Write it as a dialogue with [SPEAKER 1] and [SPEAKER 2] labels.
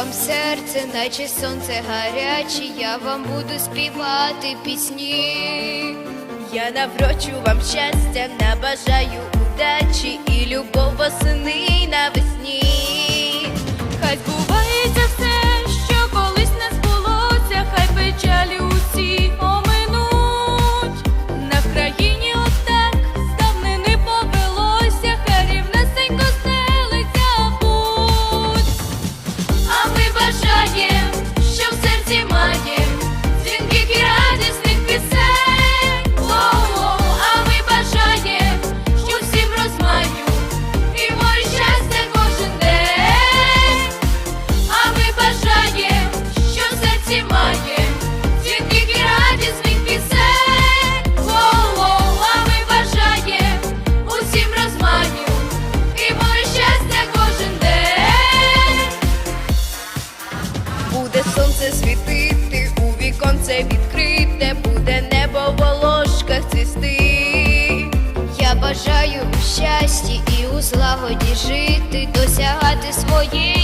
[SPEAKER 1] вам серце, наче сонце гаряче, я вам буду співати пісні.
[SPEAKER 2] Я наврочу вам щастя, набажаю удачі і любов восени навесні. Сонце світити, у віконце відкрите, буде небо в волошках цвісти.
[SPEAKER 1] Я бажаю у щасті і у злагоді жити, досягати своєї.